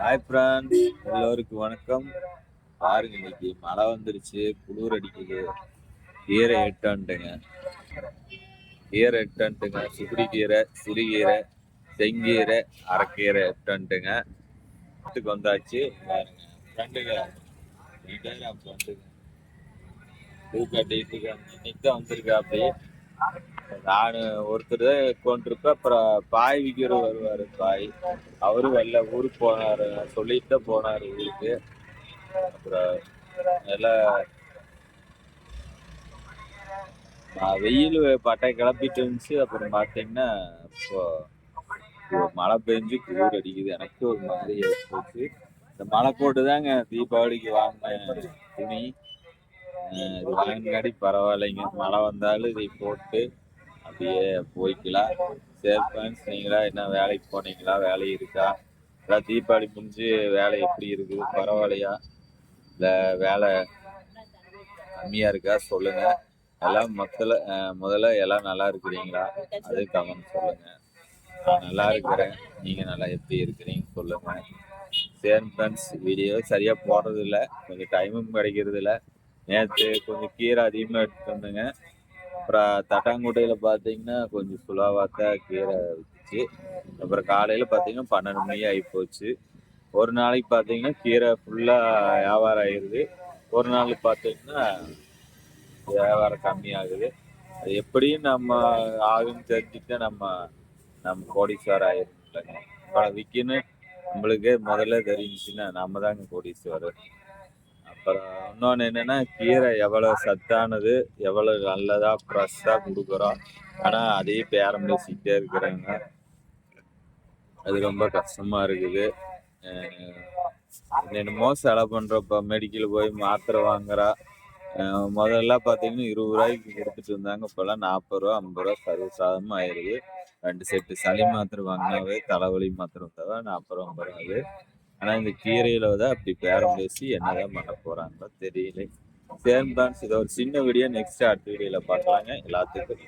Hi France எல்லோருக்கும் வணக்கம். பாருங்க இன்னைக்கு மழை வந்துருச்சு. குளிர் அடிக்குது. கீரை எட்டான்ட்டுங்க கீரை எட்டான்ட்டுங்க சுகுடி கீரை சிறுகீரை செங்கீரை அரைக்கீரை எட்டான்ட்டுங்க வீட்டுக்கு வந்தாச்சு. பாருங்க ஃப்ரெண்டுங்க ரெண்டாயிரம் ஃப்ரெண்டுங்க பூ கட்டிட்டு இன்னைக்கு தான் வந்திருக்கா நான் ஒருத்தர் தான் கொண்டிருப்பேன் அப்புறம் பாய் விற்கிற வருவார் பாய். அவரும் வெளில ஊருக்கு போனார். சொல்லிட்டு தான் போனார் ஊருக்கு அப்புறம் எல்லாம் வெயில் பட்டை கிளப்பிட்டு இருந்துச்சு. அப்புறம் பார்த்தீங்கன்னா இப்போ மழை பெஞ்சு குளிர் அடிக்குது. எனக்கு ஒரு மாதிரி போச்சு இந்த மழை போட்டு தாங்க தீபாவளிக்கு வாங்கினேன் துணி. இது வாங்கினாடி பரவாயில்லைங்க. மழை வந்தாலும் இதை போட்டு அப்படியே போய்க்கலாம். சரி ஃப்ரெண்ட்ஸ் நீங்களா என்ன வேலைக்கு போனீங்களா? வேலை இருக்கா? அதான் தீபாவளி முடிஞ்சு வேலை எப்படி இருக்குது பரவாயில்லையா? இல்லை வேலை கம்மியாக இருக்கா? சொல்லுங்க. எல்லாம் மொத்தல முதல்ல எல்லாம் நல்லா இருக்கிறீங்களா? அது கமெண்ட் சொல்லுங்க. நான் நல்லா இருக்கிறேன். நீங்கள் நல்லா எப்படி இருக்கிறீங்க சொல்லுங்க. சரி ஃப்ரெண்ட்ஸ் வீடியோ சரியாக போடுறதில்ல. கொஞ்சம் டைமும் கிடைக்கிறது இல்லை நேற்று கொஞ்சம் கீரை அதிகமாக எடுத்துட்டு வந்தேங்க. அப்புறம் தட்டாங்குட்டையில் பார்த்தீங்கன்னா கொஞ்சம் சுலாவாக தான் கீரை வச்சு அப்புறம் காலையில் பார்த்தீங்கன்னா பன்னெண்டு மணி ஆகி போச்சு. ஒரு நாளைக்கு பார்த்தீங்கன்னா கீரை ஃபுல்லாக வியாபாரம் ஆயிடுது ஒரு நாளைக்கு பார்த்தீங்கன்னா வியாபாரம் கம்மியாகுது. அது எப்படியும் நம்ம ஆகுன்னு தெரிஞ்சுட்டு நம்ம நம்ம கோடீஸ்வரர் ஆயிரும் இப்போ விற்கின்னு நம்மளுக்கு முதல்ல தெரிஞ்சுச்சுன்னா நம்ம தாங்க கோடீஸ்வரர். அப்புறம் இன்னொன்று என்னென்னா கீரை எவ்வளோ சத்தானது எவ்வளோ நல்லதா ஃப்ரெஷ்ஷாக கொடுக்குறோம். ஆனால் அதையும் பேரம் பேசிக்கிட்டே இருக்கிறாங்க. அது ரொம்ப கஷ்டமா இருக்குது. என்னென்னமோ செலவு பண்ணுறப்ப மெடிக்கல் போய் மாத்திரை வாங்குறா. முதல்ல பார்த்தீங்கன்னா இருபது ரூபாய்க்கு கொடுத்துட்டு இருந்தாங்க. இப்போல்லாம் நாற்பது ரூபா ஐம்பது ரூபா சர்வசாதமாக ஆயிடுது ரெண்டு செட்டு சளி மாத்திரை வாங்கினாவே தலைவலி மாத்திரை தவிர நாற்பது ரூபா ஐம்பது ரூபா ஆனால் இந்த கீரையில தான் அப்படி பேரம் பேசி என்னதான் பண்ண போறாங்களோ தெரியல. சேம் தான் இது ஒரு சின்ன வீடியோ நெக்ஸ்ட் அடுத்த வீடியோவில் பார்க்கலாங்க. எல்லாத்துக்கும்